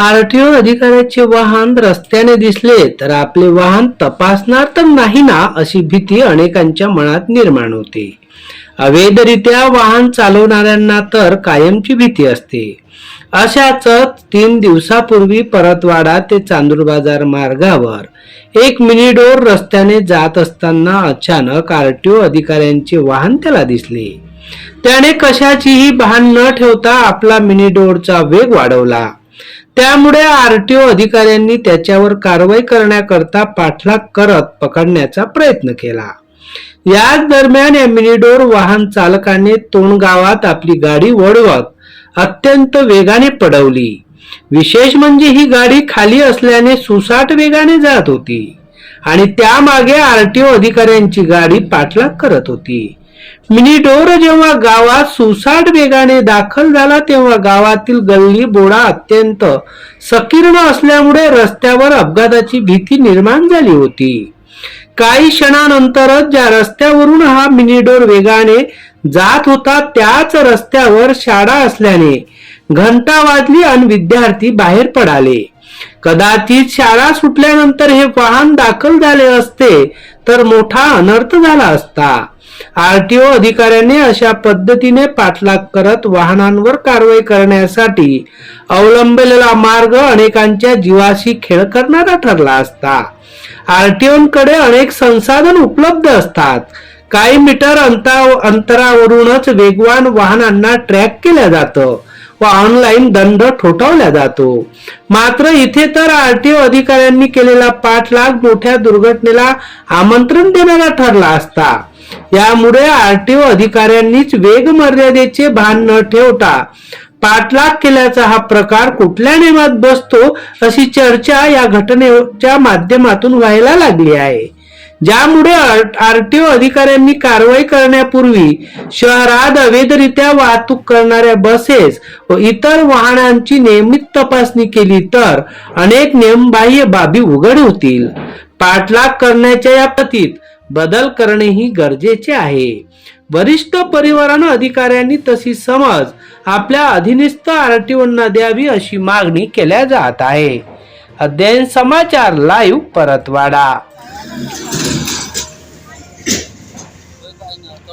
RTO अधिकाऱ्याचे वाहन रस्त्याने दिसले तर आपले वाहन तपासणार तर नाही ना अशी भीती अनेकांच्या मनात निर्माण होते. अवैधरित्या वाहन चालवणाऱ्यांना तर कायमची भीती असते. अशाच तीन दिवसापूर्वी परतवाडा ते चांदूर बाजार मार्गावर एक मिनिडोर रस्त्याने जात असताना अचानक आरटीओ अधिकाऱ्यांचे वाहन त्याला दिसले. त्याने कशाचीही भान न ठेवता आपला मिनिडोरचा वेग वाढवला. त्यामुळे आरटीओ अधिकाऱ्यांनी त्याच्यावर कारवाई करण्याकरता पाठलाग करत पकडण्याचा प्रयत्न केला. याच दरम्यान या वाहन चालकाने तोंडगावात आपली गाडी वळवत अत्यंत वेगाने पडवली. विशेष म्हणजे ही गाडी खाली असल्याने सुसाट वेगाने जात होती आणि त्यामागे आरटीओ अधिकाऱ्यांची गाडी पाठलाग करत होती. मिनिडोर जेव्हा गावात सुसाट वेगाने दाखल झाला तेव्हा गावातील गल्ली बोडा अत्यंत सकीर्ण असल्यामुळे रस्त्यावर अपघाताची भीती निर्माण झाली होती. काही क्षणानंतरच ज्या रस्त्यावरून हा मिनिडोर वेगाने जात होता त्याच रस्त्यावर शाळा असल्याने घंटा वाजली आणि विद्यार्थी बाहेर पडाले. कदाचित शाळा सुटल्यानंतर हे वाहन दाखल झाले असते तर मोठा अनर्थ झाला असता. आरटीओ अधिकाऱ्यांनी अशा पद्धतीने पाठलाग करत वाहनांवर कारवाई करण्यासाठी अवलंबलेला मार्ग अनेकांच्या जीवाशी खेळ करणारा ठरला असता. आरटीओकडे अनेक संसाधन उपलब्ध असतात. काही मीटर अंतरावरूनच वेगवान वाहनांना ट्रॅक केल्या जातं. व ऑनलाईन दंड ठोठावला जातो. मात्र इथे तर आरटीओ अधिकाऱ्यांनी केलेला पाठलाग मोठ्या दुर्घटनेला आमंत्रण देणारा ठरला असता. यामुळे आरटीओ अधिकाऱ्यांनीच वेग मर्यादेचे भान न ठेवता पाठलाग केल्याचा हा प्रकार कुठल्या नियमात बसतो अशी चर्चा या घटनेच्या माध्यमातून व्हायला लागली आहे. ज्यामुळे आरटीओ अधिकाऱ्यांनी कारवाई करण्यापूर्वी शहरात अवैधरित्या वाहतूक करणाऱ्या बसेस व इतर वाहनांची नियमित तपासणी केली तर अनेक नियमबाह्य बाबी उघड होतील. पाठलाग करण्याच्या या पतीत बदल करणेही गरजेचे आहे. वरिष्ठ परिवारानं अधिकाऱ्यांनी तशी समज आपल्या अधीनस्थ आरटीओंना द्यावी अशी मागणी केल्या जात आहे. अध्ययन समाचार लाईव्ह परतवाडा.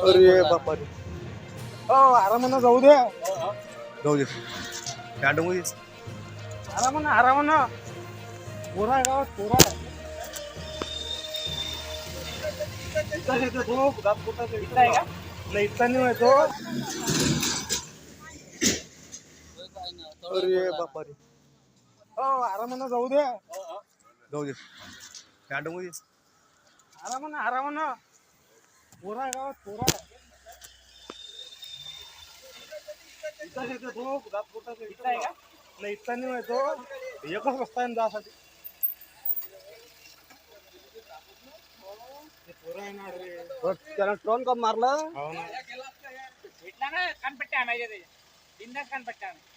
अरे बापा रे हो आरामानं जाऊ दे. जाऊ दे. कॅन्टमध्ये आरामानं आरामानं. पोरा आहे गावात पोरा आहे. इथं येतो तो, दात पोटात येतो. नाही इथं नाही येतो अरे बापा रे हो आरामानं जाऊ दे. जाऊ दे. कॅन्टमध्ये आरामानं आरामानं. पोरा गावात पोरा तो. नाही इथं नाही येतो एकच रस्ता आहे ना जासाठी हे. त्याला टोन कम मारलं. हो ना. भेटला ना कानपट्ट्या आणायच्या त्याच्या. बिंदास कानपट्ट्या आणायच्या.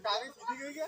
तेरी